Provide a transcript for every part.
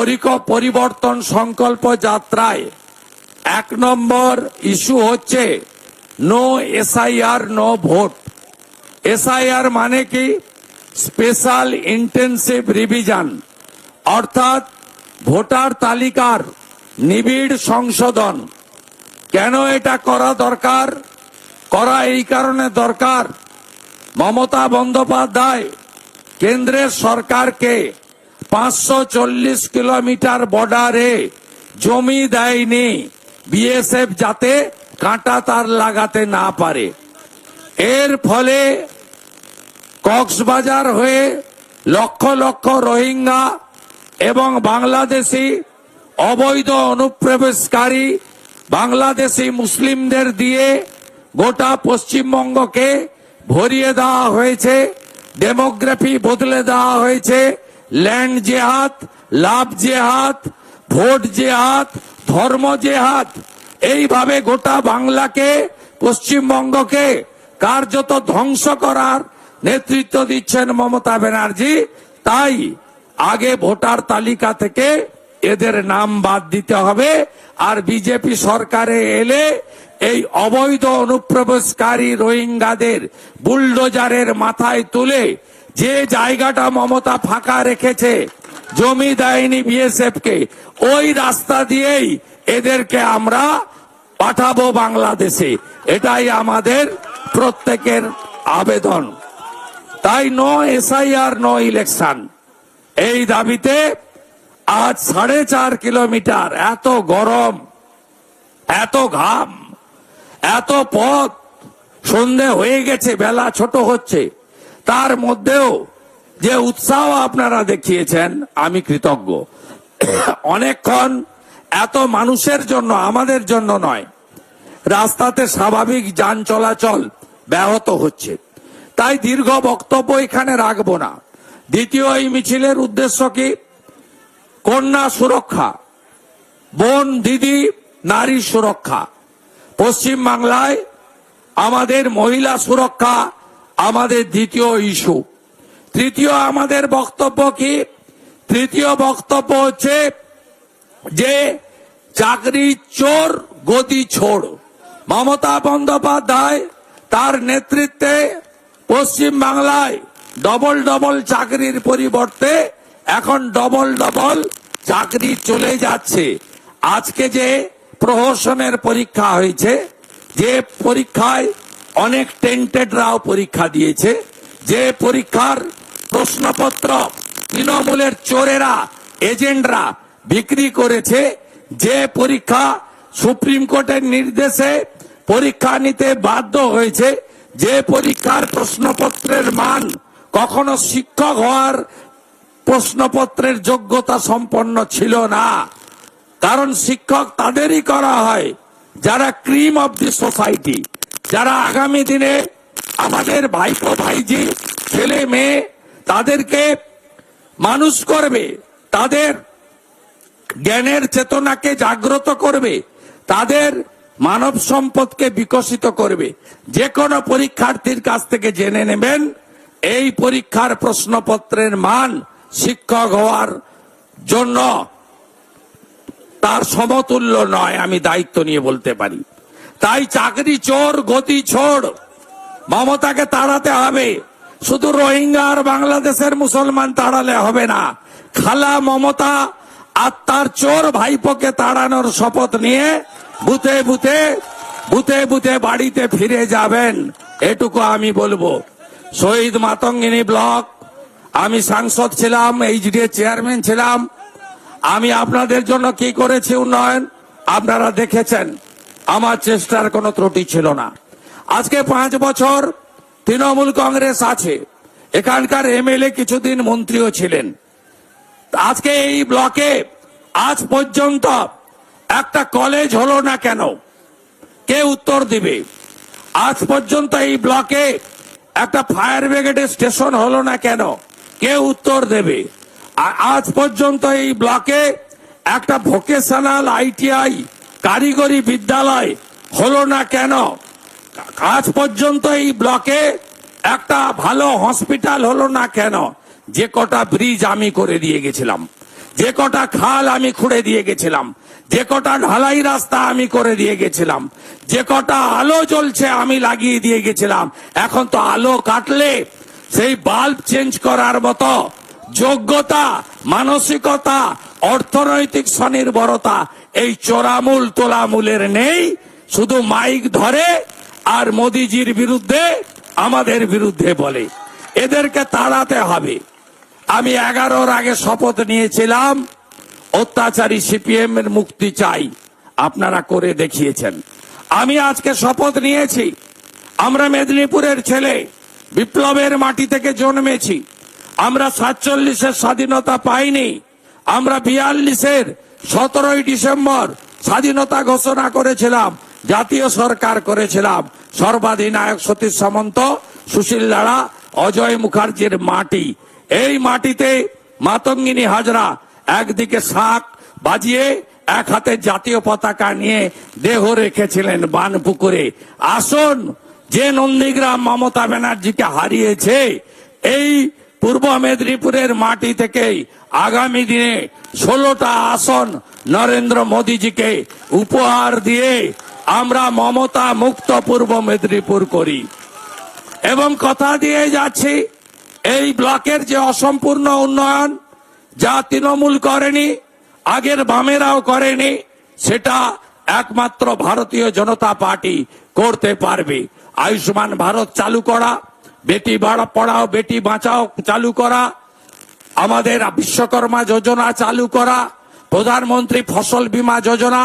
পরিক- পরিবর্তন সংকল্প যাত্রায়। এক নম্বর ইস্যু হচ্ছে no SIR, no vote. SIR মানে কি? স্পেশাল ইন্টেন্সিভ রিভিশন, অর্থাৎ ভোটার তালিকার নিবিড় সংশোধন। কেন এটা করা দরকার? করা এই কারণে দরকার। মমতা বন্দ্যোপাধ্যায় কেন্দ্রের সরকারকে পাঁচশো চল্লিশ কিলোমিটার বর্ডারে জমি দেয়নি। বিএসএফ যাতে কাঁটা তার লাগাতে না পারে। এর ফলে কক্সবাজার হয়ে লক্ষ লক্ষ রোহিঙ্গা এবং বাংলাদেশি অবৈধ অনুপ্রবেশকারী বাংলাদেশি মুসলিমদের দিয়ে গোটা পশ্চিমবঙ্গকে ভরিয়ে দেওয়া হয়েছে, ডেমোগ্রাফি বদলে দেওয়া হয়েছে ল্যান্ড জেহাদ লাভ জেহাদ ভোট জেহাদ ধর্ম জেহাদ এইভাবে গোটা বাংলাকে, পশ্চিমবঙ্গকে কার্যত ধ্বংস করার নেতৃত্ব দিচ্ছেন মমতা ব্যানার্জি। তাই আগে ভোটার তালিকা থেকে এদের নাম বাদ দিতে হবে আর বিজেপি সরকারে এলে এই অবৈধ অনুপ্রবেশকারী রোহিঙ্গাদের বুলডোজারের মাথায় তুলে যে জায়গাটা মমতা ফাঁকা রেখেছে, জমি দেয়নি বিএসএফ কে ওই রাস্তা দিয়েই এদেরকে আমরা পাঠাবো বাংলাদেশে। এটাই আমাদের প্রত্যেকের আবেদন। তাই নো এসআইআর, নো ইলেকশন। এই দাবিতে আজ সাড়ে চার কিলোমিটার, এত গরম, এত ঘাম, এত পথ, সন্ধে হয়ে গেছে, বেলা ছোট হচ্ছে। তার মধ্যেও যে উৎসাহ আপনারা দেখিয়েছেন, আমি কৃতজ্ঞ। অনেকক্ষণ এত মানুষের জন্য, আমাদের জন্য নয়। রাস্তাতে স্বাভাবিক যান চলাচল ব্যাহত হচ্ছে। তাই দীর্ঘ বক্তব্য এখানে রাখব না। দ্বিতীয় এই মিছিলের উদ্দেশ্য কি? কন্যা সুরক্ষা, বোন, দিদি, নারী সুরক্ষা। পশ্চিম বাংলায় আমাদের মহিলা সুরক্ষা আমাদের দ্বিতীয় ইস্যু। তৃতীয় আমাদের বক্তব্য কি? তৃতীয় বক্তব্য হচ্ছে যে চাকরি চোর, গদি ছোড়। মমতা বন্দ্যোপাধ্যায় তার নেতৃত্বে পশ্চিম বাংলায় ডবল ডবল চাকরির পরিবর্তে এখন ডবল ডবল চাকরি চলে যাচ্ছে। আজকে যে প্রহসনের পরীক্ষা হয়েছে, যে পরীক্ষায় অনেক টেন্টেডরাও পরীক্ষা দিয়েছে। যে পরীক্ষার প্রশ্নপত্র তৃণমূলের চোরেরা এজেন্টরা বিক্রি করেছে, যে পরীক্ষা সুপ্রিম কোর্টের নির্দেশে পরীক্ষা নিতে বাধ্য হয়েছে, যে পরীক্ষার প্রশ্নপত্রের মান কখনো শিক্ষক হওয়ার প্রশ্নপত্রের যোগ্যতা সম্পন্ন ছিল না। কারণ শিক্ষক তাদেরই করা হয়, যারা ক্রিম অব দি সোসাইটি। যারা আগামী দিনে আমাদের ভাইপো ভাইজি, ছেলে মেয়ে, তাদেরকে মানুষ করবে, তাদের জ্ঞানের চেতনাকে জাগ্রত করবে, তাদের মানব সম্পদকে বিকশিত করবে, যে কোনো পরীক্ষার্থীর কাছ থেকে জেনে নেবেন, এই পরীক্ষার প্রশ্নপত্রের মান শিক্ষক হওয়ার জন্য তার সমতুল্য নয়, আমি দায়িত্ব নিয়ে বলতে পারি। তাই চাকরি, চোর, গতি, ছোড়। মমতাকে তাড়াতে হবে। শুধু রোহিঙ্গা আর বাংলাদেশের মুসলমান তাড়ালে হবে না। খালা মমতা আর তার চোর ভাইপোকে তাড়ানোর শপথ নিয়ে বুথে বুথে বুথে বুথে বাড়িতে ফিরে যাবেন। এটুকু আমি বলব। শহীদ মাতঙ্গিনী ব্লক, আমি সাংসদ ছিলাম এইচডিএ চেয়ারম্যান ছিলাম। আমি আপনাদের জন্য কি করেছি উন্নয়ন, আপনারা দেখেছেন। আমার চেষ্টার কোনো ত্রুটি ছিল না। আজকে পাঁচ বছর তৃণমূল কংগ্রেস আছে। এখানকার এমএলএ কিছুদিন মন্ত্রীও ছিলেন। আজকে এই ব্লকে আজ পর্যন্ত একটা কলেজ হলো না কেন? কে উত্তর দিবে? আজ পর্যন্ত এই ব্লকে একটা ফায়ার ব্রিগেডের স্টেশন হলো না কেন? কে উত্তর দেবে? আজ পর্যন্ত এই ব্লকে একটা ভোকেশনাল আইটিআই কারিগরি বিদ্যালয় হলো না কেন? আজ পর্যন্ত এই ব্লকে একটা ভালো হসপিটাল হলো না কেন? যে কটা ব্রিজ আমি করে দিয়ে গেছিলাম, যে কটা খাল আমি খুঁড়ে দিয়ে গেছিলাম, যে কটা ঢালাই রাস্তা আমি করে দিয়ে গেছিলাম, যে কটা আলো জ্বলছে আমি লাগিয়ে দিয়ে গেছিলাম। এখন তো আলো কাটলে সেই বাল্ব চেঞ্জ করার মতো যোগ্যতা, মানসিকতা, অর্থনৈতিক স্বনির্ভরতা, এই চোরামূল তোলামূলের নেই। শুধু মাইক ধরে আর মোদিজির বিরুদ্ধে, আমাদের বিরুদ্ধে বলে। এদেরকে তাড়াতে হবে। আমি এগারোর আগে শপথ নিয়েছিলাম, অত্যাচারী সিপিএম এর মুক্তি চাই। আপনারা করে দেখিয়েছেন। আমি আজকে শপথ নিয়েছি। আমরা মেদিনীপুরের ছেলে, বিপ্লবের মাটি থেকে জন্মেছি। আমরা সাতচল্লিশের স্বাধীনতা পাইনি। আমরা বিয়াল্লিশের সতেরোই ডিসেম্বর স্বাধীনতা ঘোষণা করেছিলাম, জাতীয় সরকার করেছিলাম। সর্বাধিনায়ক সতীশ সামন্ত, সুশীল লাড়া, অজয় মুখার্জির মাটি। এই মাটিতে মাতঙ্গিনী হাজরা একদিকে শাক বাজিয়ে এক হাতে জাতীয় পতাকা নিয়ে দেহ রেখেছিলেন বানপুকুরে। আসুন, যে নন্দীগ্রাম মমতা ব্যানার্জিকে হারিয়েছে, এই পূর্ব মেদিনীপুরের মাটি থেকেই আগামী দিনে ষোলোটা আসন নরেন্দ্র মোদীজিকে উপহার দিয়ে আমরা মমতা মুক্ত পূর্ব মেদিনীপুর করি। এবং কথা দিয়ে যাচ্ছি, এই ব্লকের যে অসম্পূর্ণ উন্নয়ন যা তৃণমূল করেনি, আগের বামেরাও করেনি, সেটা একমাত্র ভারতীয় জনতা পার্টি করতে পারবে। আয়ুষ্মান ভারত চালু করা বেটি বাড়া পড়াও, বেটি বাঁচাও, চালু করা। আমাদের বিশ্বকর্মা যোজনা চালু করা। প্রধানমন্ত্রী ফসল বীমা যোজনা,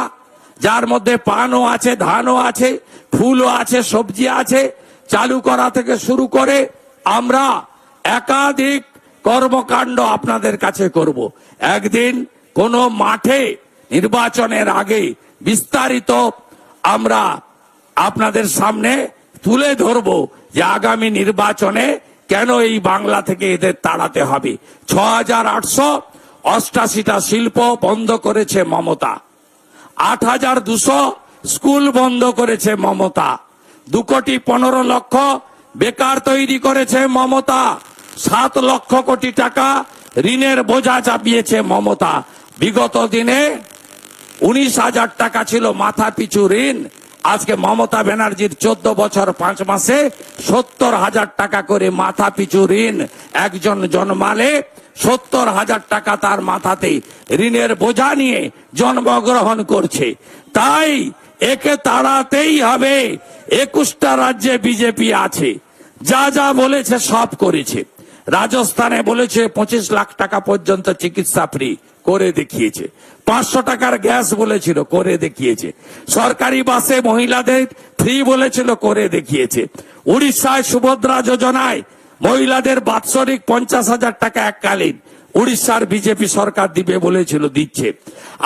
যার মধ্যে পানও আছে, ধানও আছে, ফুলও আছে, সবজি আছে, চালু করা থেকে শুরু করে আমরা একাধিক কর্মকাণ্ড আপনাদের কাছে করব। একদিন কোন মাঠে নির্বাচনের আগে বিস্তারিত আমরা আপনাদের সামনে তুলে ধরব যে আগামী নির্বাচনে কেন এই বাংলা থেকে এদের তাড়াতে হবে? ছ হাজার আটশো অষ্টাশিটা শিল্প বন্ধ করেছে মমতা। আট হাজার দুশো স্কুল বন্ধ করেছে মমতা। দু কোটি পনেরো লক্ষ বেকার তৈরি করেছে মমতা। সাত লক্ষ কোটি টাকা ঋণের বোঝা চাপিয়েছে মমতা। বিগত দিনে উনিশ হাজার টাকা ছিল মাথা পিছু ঋণ। আজকে মমতা ব্যানার্জির চোদ্দ বছর পাঁচ মাসে সত্তর হাজার টাকা করে মাথা পিছু ঋণ একজন জন্মালে সত্তর হাজার টাকা তার মাথাতে ঋণের বোঝা নিয়ে জন্মগ্রহণ করছে। তাই একে তাড়াতেই হবে। একুশটা রাজ্যে বিজেপি আছে। যা যা বলেছে সব করেছে। রাজস্থানে বলেছে পঁচিশ লাখ টাকা পর্যন্ত চিকিৎসা ফ্রি করে দেখিয়েছে। পাঁচশো টাকার গ্যাস বলেছিল, করে দেখিয়েছে। সরকারি বাসে মহিলাদের ফ্রি বলেছিল, করে দেখিয়েছে। উড়িষ্যায় সুভদ্রা যোজনায় মহিলাদের বাৎসরিক পঞ্চাশ হাজার টাকা এককালীন উড়িষ্যার বিজেপি সরকার দিবে বলেছিল, দিচ্ছে।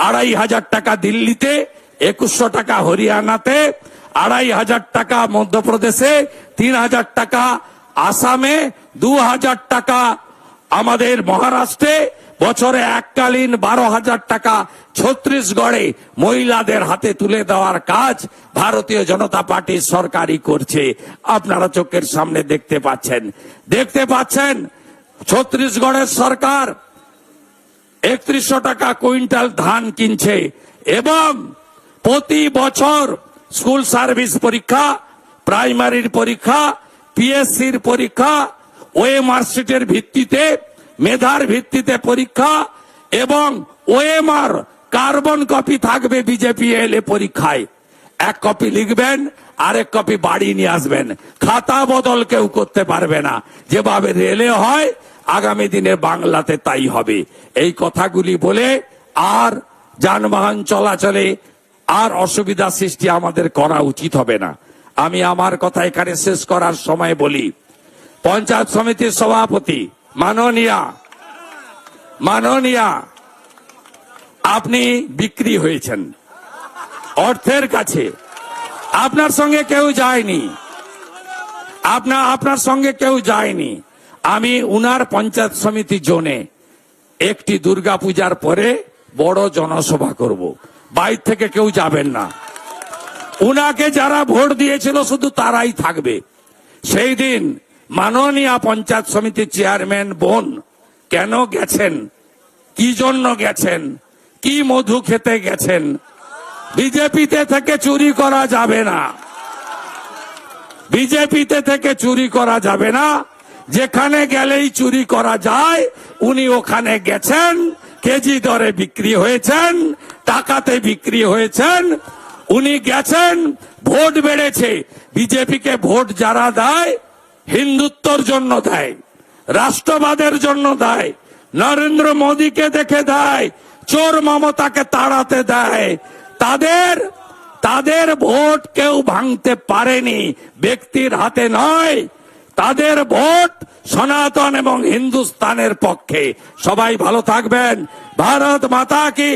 আড়াই হাজার টাকা দিল্লিতে, একুশশো টাকা হরিয়ানাতে, আড়াই হাজার টাকা মধ্যপ্রদেশে, তিন হাজার টাকা আসামে, দু হাজার টাকা আমাদের মহারাষ্ট্রে বছরে এককালীন বারো হাজার টাকা ছত্রিশগড়ে মহিলাদের হাতে তুলে দেওয়ার কাজ ভারতীয় জনতা পার্টির সরকারই করছে। আপনারা চোখের সামনে দেখতে পাচ্ছেন। দেখতে পাচ্ছেন, ছত্রিশগড়ের সরকার একত্রিশশো টাকা কুইন্টাল ধান কিনছে এবং প্রতি বছর স্কুল সার্ভিস পরীক্ষা, প্রাইমারির পরীক্ষা, পিএসসির পরীক্ষা, ওএমআর সিটের ভিত্তিতে মেধার ভিত্তিতে পরীক্ষা এবং ওএমআর কার্বন কপি থাকবে বিজেপি এলে পরীক্ষায়। এক কপি লিখবেন, আরেক কপি বাড়ি নিয়ে আসবেন। খাতা বদল কেউ করতে পারবে না। যেভাবে রেলে হয়, আগামী দিনে বাংলাতে তাই হবে। এই কথাগুলি বলে আর যানবাহন চলাচলে আর অসুবিধা সৃষ্টি আমাদের করা উচিত হবে না। আমি আমার কথা এখানে শেষ করার সময় বলি। পঞ্চায়েত সমিতির সভাপতি মাননীয়া মাননীয়া, আপনি বিক্রি হয়েছেন। অর্থের কাছে। আপনার সঙ্গে কেউ যায়নি। আপনার আপনার সঙ্গে কেউ যায়নি। আমি উনার পঞ্চায়েত সমিতি জোনে একটি দুর্গাপূজার পরে বড় জনসভা করব। বাইর থেকে কেউ যাবেন না। উনাকে যারা ভোট দিয়েছিল শুধু তারাই থাকবে। সেই দিন মাননীয় পঞ্চায়েত সমিতির চেয়ারম্যান বোন, কেন গেছেন? কি জন্য গেছেন? কি মধু খেতে গেছেন? বিজেপিতে থেকে চুরি করা যাবে না। বিজেপিতে থেকে চুরি করা যাবে না। যেখানে গেলেই চুরি করা যায়, উনি ওখানে গেছেন, কেজি দরে বিক্রি হয়েছেন, টাকাতে বিক্রি হয়েছেন, উনি গেছেন, ভোট বেড়েছে। বিজেপিকে ভোট যারা দেয় হিন্দুত্বর জন্য দেয়, রাষ্ট্রবাদের জন্য দেয়, নরেন্দ্র মোদীকে দেখে দেয়, চোর মমতাকে তাড়াতে দেয়। তাদের তাদের ভোট কেউ ভাঙতে পারেনি, ব্যক্তির হাতে নয়। তাদের ভোট সনাতন এবং হিন্দুস্তানের পক্ষে। সবাই ভালো থাকবেন। ভারত মাতা কি।